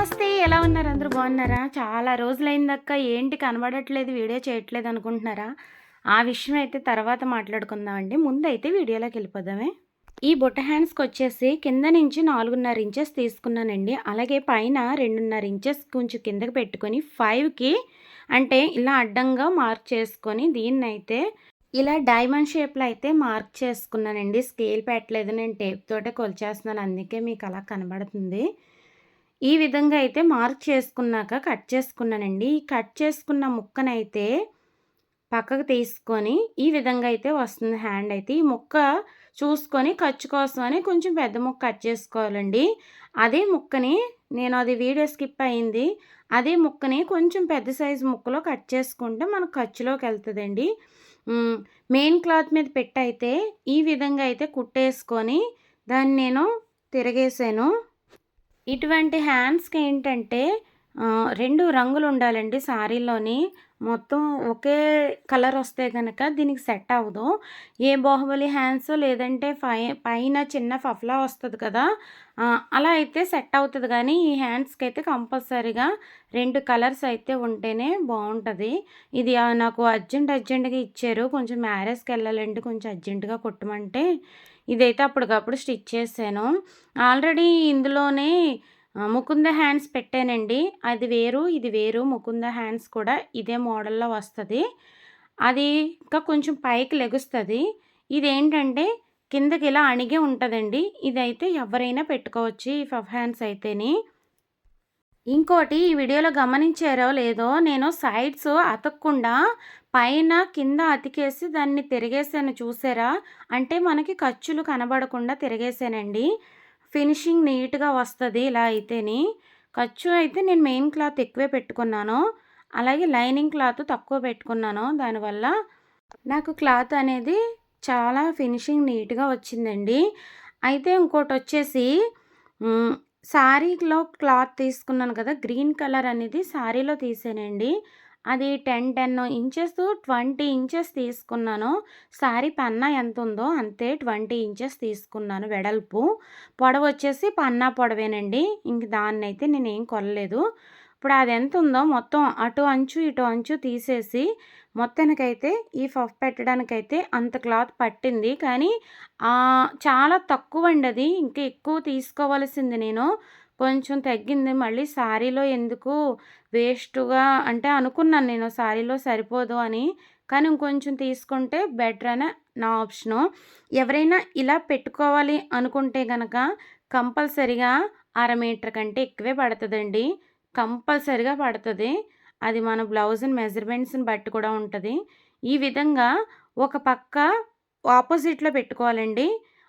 నమస్తే ఎలా ఉన్నారు? అందరూ బాగున్నారా? చాలా రోజులైందక్క ఏంటి కనబడట్లేదు వీడియో చేయట్లేదు అనుకుంటున్నారా? ఆ విషయం అయితే తర్వాత మాట్లాడుకుందామండి. ముందైతే వీడియోలోకి వెళ్ళిపోదామే. ఈ బుట్ట హ్యాండ్స్కి వచ్చేసి కింద నుంచి నాలుగున్నర ఇంచెస్ తీసుకున్నానండి. అలాగే పైన రెండున్నర ఇంచెస్ కొంచెం కిందకి పెట్టుకొని ఫైవ్కి అంటే ఇలా అడ్డంగా మార్క్ చేసుకొని దీన్ని అయితే ఇలా డైమండ్ షేప్లో అయితే మార్క్ చేసుకున్నానండి. స్కేల్ పెట్టలేదు నేను టేప్ తోటే కొలిచేస్తున్నాను. అందుకే మీకు అలా కనబడుతుంది. ఈ విధంగా అయితే మార్క్ చేసుకున్నాక కట్ చేసుకున్నానండి. ఈ కట్ చేసుకున్న ముక్కనైతే పక్కకు తీసుకొని ఈ విధంగా అయితే వస్తుంది హ్యాండ్ అయితే. ఈ ముక్క చూసుకొని ఖర్చు కోసం అని కొంచెం పెద్ద ముక్క కట్ చేసుకోవాలండి. అదే ముక్కని నేను అది వీడియో స్కిప్ అయింది. అదే ముక్కని కొంచెం పెద్ద సైజు ముక్కలో కట్ చేసుకుంటే మనకు ఖర్చులోకి వెళ్తుందండి. మెయిన్ క్లాత్ మీద పెట్టయితే ఈ విధంగా అయితే కుట్టేసుకొని దాన్ని నేను తిరగేసాను. ఇటువంటి హ్యాండ్స్కి ఏంటంటే రెండు రంగులు ఉండాలండి శారీలోని మొత్తం ఒకే కలర్ వస్తే కనుక దీనికి సెట్ అవ్వదు. ఏ బాహుబలి హ్యాండ్స్ లేదంటే పై పైన చిన్న ఫఫ్లా వస్తుంది కదా అలా అయితే సెట్ అవుతుంది. కానీ ఈ హ్యాండ్స్కి అయితే కంపల్సరీగా రెండు కలర్స్ అయితే ఉంటేనే బాగుంటుంది. ఇది నాకు అర్జెంట్ అర్జెంట్గా ఇచ్చారు. కొంచెం మ్యారేజ్కి వెళ్ళాలంటే కొంచెం అర్జెంటుగా కుట్టమంటే ఇదైతే అప్పటికప్పుడు స్టిచ్ చేశాను. ఆల్రెడీ ఇందులోనే ముకుంద హ్యాండ్స్ పెట్టానండి. అది వేరు ఇది వేరు ముకుంద హ్యాండ్స్ కూడా ఇదే మోడల్లో వస్తుంది. అది ఇంకా కొంచెం పైకి లెగుస్తుంది. ఇదేంటంటే కిందకి ఇలా అణిగే ఉంటుందండి. ఇదైతే ఎవరైనా పెట్టుకోవచ్చు ఈ ఫఫ్ హ్యాండ్స్ అయితేని. ఇంకోటి ఈ వీడియోలో గమనించారో లేదో నేను సైడ్స్ అతకకుండా పైన కింద అతికేసి దాన్ని తిరిగేసాను చూసారా? అంటే మనకి ఖర్చులు కనబడకుండా తిరిగేసానండి. ఫినిషింగ్ నీట్గా వస్తుంది ఇలా అయితేని. ఖర్చు అయితే నేను మెయిన్ క్లాత్ ఎక్కువే పెట్టుకున్నాను. అలాగే లైనింగ్ క్లాత్ తక్కువ పెట్టుకున్నాను. దానివల్ల నాకు క్లాత్ అనేది చాలా ఫినిషింగ్ నీట్గా వచ్చిందండి. అయితే ఇంకోటి వచ్చేసి శారీలో క్లాత్ తీసుకున్నాను కదా గ్రీన్ కలర్ అనేది శారీలో తీసానండి. అది ten ten inches twenty inches తీసుకున్నాను. సారీ పన్నా ఎంత ఉందో అంతే ట్వంటీ ఇంచెస్ తీసుకున్నాను వెడల్పు. పొడవు వచ్చేసి పన్నా పొడవేనండి. ఇంక దాన్ని అయితే నేనేం కొనలేదు. ఇప్పుడు అది ఎంత ఉందో మొత్తం అటు అంచు ఇటు అంచు తీసేసి మొత్తానికైతే ఈ ఫఫ్ పెట్టడానికైతే అంత క్లాత్ పట్టింది. కానీ చాలా తక్కువ అండి అది ఇంకా ఎక్కువ తీసుకోవాల్సింది నేను. కొంచెం తగ్గింది. మళ్ళీ శారీలో ఎందుకు వేస్ట్గా అంటే అనుకున్నాను నేను శారీలో సరిపోదు అని. కానీ ఇంకొంచెం తీసుకుంటే బెటర్ అని నా ఆప్షను. ఎవరైనా ఇలా పెట్టుకోవాలి అనుకుంటే కనుక కంపల్సరిగా అర మీటర్ కంటే ఎక్కువే పడుతుందండి. కంపల్సరిగా పడుతుంది. అది మన బ్లౌజ్ మెజర్మెంట్స్ని బట్టి కూడా ఉంటుంది. ఈ విధంగా ఒక పక్క ఆపోజిట్లో పెట్టుకోవాలండి.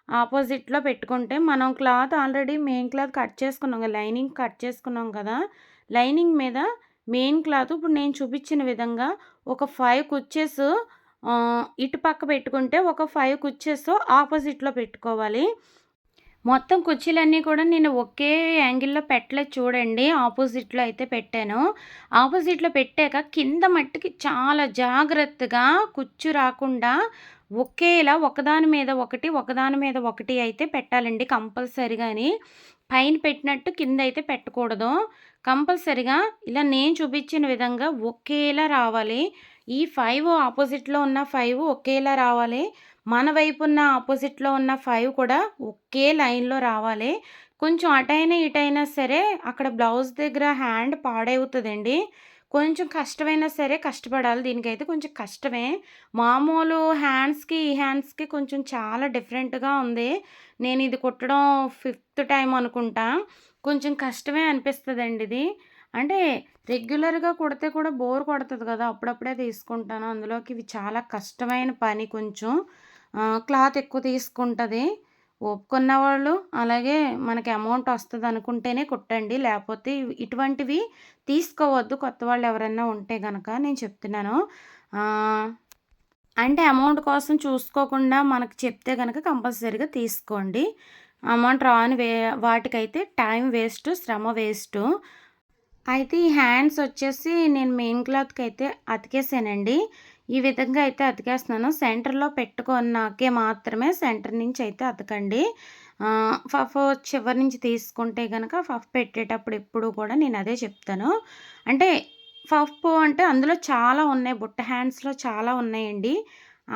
ఆపోజిట్లో పెట్టుకుంటే మనం cloth already main cloth cut చేసుకున్నాం కదా లైనింగ్ కట్ చేసుకున్నాం కదా లైనింగ్ మీద మెయిన్ క్లాత్ ఇప్పుడు నేను చూపించిన విధంగా ఒక ఫైవ్ కుచ్చెస్ ఇటు పక్క పెట్టుకుంటే ఒక ఫైవ్ కుచ్చెస్ ఆపోజిట్లో పెట్టుకోవాలి. మొత్తం కుర్చీలన్నీ కూడా నేను ఒకే యాంగిల్లో పెట్టలేదు చూడండి. ఆపోజిట్లో అయితే పెట్టాను. ఆపోజిట్లో పెట్టాక కింద మట్టికి చాలా జాగ్రత్తగా కుచ్చు రాకుండా ఒకేలా ఒకదాని మీద ఒకటి ఒకదాని మీద ఒకటి అయితే పెట్టాలండి కంపల్సరీగాని. పైన పెట్టినట్టు కింద అయితే పెట్టకూడదు. కంపల్సరిగా ఇలా నేను చూపించిన విధంగా ఒకేలా రావాలి. ఈ ఫైవ్ ఆపోజిట్లో ఉన్న ఫైవ్ ఒకేలా రావాలి. మన వైపు ఉన్న ఆపోజిట్లో ఉన్న ఫైవ్ కూడా ఒకే లైన్లో రావాలి. కొంచెం అటైనా ఇటైనా సరే అక్కడ బ్లౌజ్ దగ్గర హ్యాండ్ పాడవుతుందండి. కొంచెం కష్టమైనా సరే కష్టపడాలి. దీనికైతే కొంచెం కష్టమే. మామూలు హ్యాండ్స్కి ఈ హ్యాండ్స్కి కొంచెం చాలా డిఫరెంట్గా ఉంది. నేను ఇది కుట్టడం ఫిఫ్త్ టైం అనుకుంటా. కొంచెం కష్టమే అనిపిస్తుందండి ఇది. అంటే రెగ్యులర్గా కుడితే కూడా బోర్ కొడుతుంది కదా అప్పుడప్పుడే తీసుకుంటాను. అందులోకి ఇవి చాలా కష్టమైన పని కొంచెం. క్లాత్ ఎక్కువ తీసుకుంటుంది. ఒప్పుకున్న వాళ్ళు అలాగే మనకి అమౌంట్ వస్తుంది అనుకుంటేనే కుట్టండి. లేకపోతే ఇటువంటివి తీసుకోవద్దు. కొత్త వాళ్ళు ఎవరైనా ఉంటే కనుక నేను చెప్తున్నాను. అంటే అమౌంట్ కోసం చూసుకోకుండా మనకు చెప్తే కనుక కంపల్సరీగా తీసుకోండి. అమౌంట్ రాని వే వాటికైతే టైం వేస్ట్ శ్రమ వేస్ట్. అయితే ఈ హ్యాండ్స్ వచ్చేసి నేను మెయిన్ క్లాత్కి అయితే అతికేసానండి. ఈ విధంగా అయితే అతికేస్తున్నాను. సెంటర్లో పెట్టుకున్నాకే మాత్రమే సెంటర్ నుంచి అయితే అతకండి. ఫఫ్ చివరి నుంచి తీసుకుంటే కనుక ఫఫ్ పెట్టేటప్పుడు ఎప్పుడు కూడా నేను అదే చెప్తాను. అంటే ఫఫ్ అంటే అందులో చాలా ఉన్నాయి. బుట్ట హ్యాండ్స్లో చాలా ఉన్నాయండి.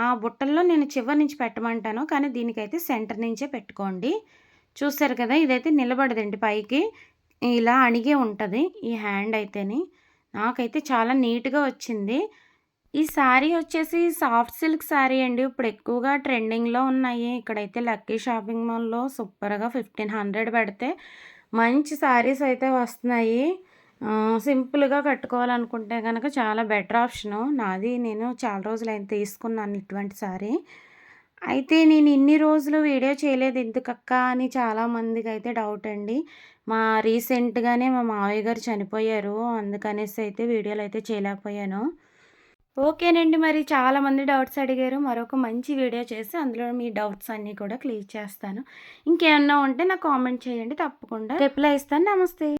ఆ బుట్టల్లో నేను చివరి నుంచి పెట్టమంటాను. కానీ దీనికైతే సెంటర్ నుంచే పెట్టుకోండి. చూసారు కదా ఇదైతే నిలబడదండి పైకి. ఇలా అణిగే ఉంటుంది ఈ హ్యాండ్ అయితేని. నాకైతే చాలా నీట్గా వచ్చింది. ఈ శారీ వచ్చేసి సాఫ్ట్ సిల్క్ శారీ అండి. ఇప్పుడు ఎక్కువగా ట్రెండింగ్లో ఉన్నాయి. ఇక్కడైతే లక్కీ షాపింగ్ మాల్లో సూపర్గా ఫిఫ్టీన్ హండ్రెడ్ పెడితే మంచి శారీస్ అయితే వస్తున్నాయి. సింపుల్గా కట్టుకోవాలనుకుంటే కనుక చాలా బెటర్ ఆప్షను నాది నేను చాలా రోజులు అయిన తీసుకున్నాను ఇటువంటి శారీ అయితే నేను ఇన్ని రోజులు వీడియో చేయలేదు ఎందుకక్క అని చాలామందికి అయితే డౌట్ అండి. మా రీసెంట్గానే మా మావయ్య గారు చనిపోయారు. అందుకనేసి అయితే వీడియోలు అయితే చేయలేకపోయాను. ఓకేనండి మరి. చాలామంది డౌట్స్ అడిగారు. మరొక మంచి వీడియో చేసి అందులో మీ డౌట్స్ అన్నీ కూడా క్లియర్ చేస్తాను. ఇంకేమన్నా ఉంటే నాకు కామెంట్ చేయండి. తప్పకుండా. రిప్లై ఇస్తాను. నమస్తే.